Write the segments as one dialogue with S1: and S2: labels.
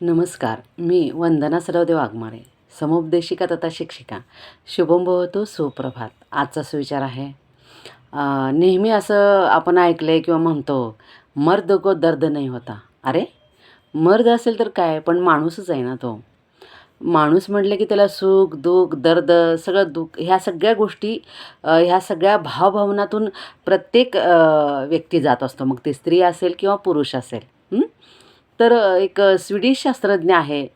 S1: नमस्कार मी वंदना सरोदे वाघमारे समुपदेशिका तथा शिक्षिका. शुभम भवतो सुप्रभात. आजचा सुविचार आहे. नेहमी असं आपण ऐकलं आहे किंवा म्हणतो मर्द को दर्द नाही होता. अरे मर्द असेल तर काय? पण माणूसच आहे ना तो. माणूस म्हटलं की त्याला सुख दुःख दर्द सगळं दुःख ह्या सगळ्या गोष्टी ह्या सगळ्या भावभावनातून प्रत्येक व्यक्ती जात असतो. मग ती स्त्री असेल किंवा पुरुष असेल. तर एक स्वीडिश शास्त्रज्ञ आहे.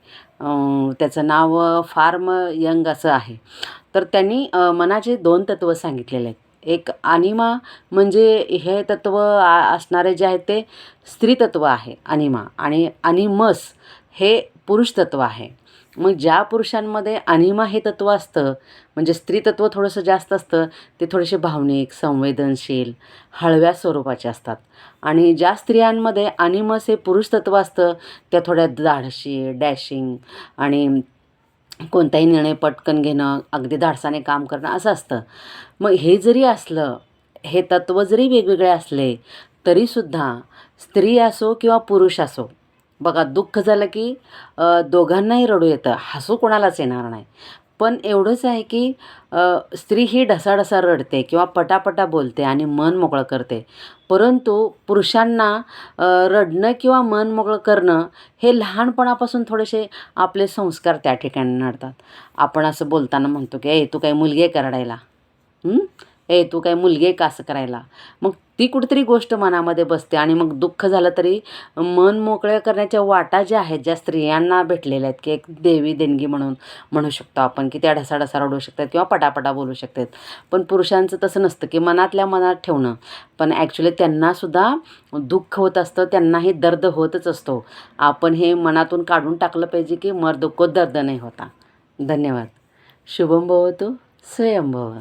S1: त्याचं नाव फार्म यंग असं आहे. तर त्यांनी मनाचे दोन तत्त्व सांगितलेले आहेत. एक अनिमा म्हणजे हे तत्त्व असणारे जे आहे ते स्त्रीतत्व आहे अनिमा. आणि अनिमस हे पुरुष तत्त्व आहे. मग ज्या पुरुषांमध्ये अनिमा हे तत्त्व असतं म्हणजे स्त्रीतत्व थोडंसं जास्त असतं ते थोडेसे भावनिक संवेदनशील हळव्या स्वरूपाचे असतात. आणि ज्या स्त्रियांमध्ये अनिमस हे पुरुष तत्त्व असतं त्या थोड्या धाडशी डॅशिंग आणि कोणताही निर्णय पटकन घेणं अगदी धाडसाने काम करणं असं असतं. मग हे जरी असलं हे तत्त्व जरी वेगवेगळे असले तरीसुद्धा स्त्री असो किंवा पुरुष असो बघा दुःख झालं की दोघांनाही रडू येतं. हसू कोणालाच येणार नाही. पण एवढंच आहे की स्त्री ही ढसाढसा रडते किंवा पटापटा बोलते आणि मन मोकळं करते. परंतु पुरुषांना रडणं किंवा मन मोकळं करणं हे लहानपणापासून थोडेसे आपले संस्कार त्या ठिकाणी नडतात आपण असं बोलताना म्हणतो की ए तू काय मुलगी आहे करडायला ए तू काय मुलगी आहे का असं करायला? मग ती कुठेतरी गोष्ट मनामध्ये बसते आणि मग दुःख झालं तरी मन मोकळं करण्याच्या वाटा ज्या आहेत ज्या स्त्रियांना भेटलेल्या आहेत की एक देवी देणगी म्हणून म्हणू शकतो आपण की त्या ढसाढसा रडू शकतात किंवा पटापटा बोलू शकतात. पण पुरुषांचं तसं नसतं की मनातल्या मनात ठेवणं. पण ॲक्च्युली त्यांनासुद्धा दुःख होत असतं त्यांनाही दर्द होतच असतो. आपण हे मनातून काढून टाकलं पाहिजे की मर दुःख दर्द नाही होता. धन्यवाद. शुभम भवतो स्वयंभव.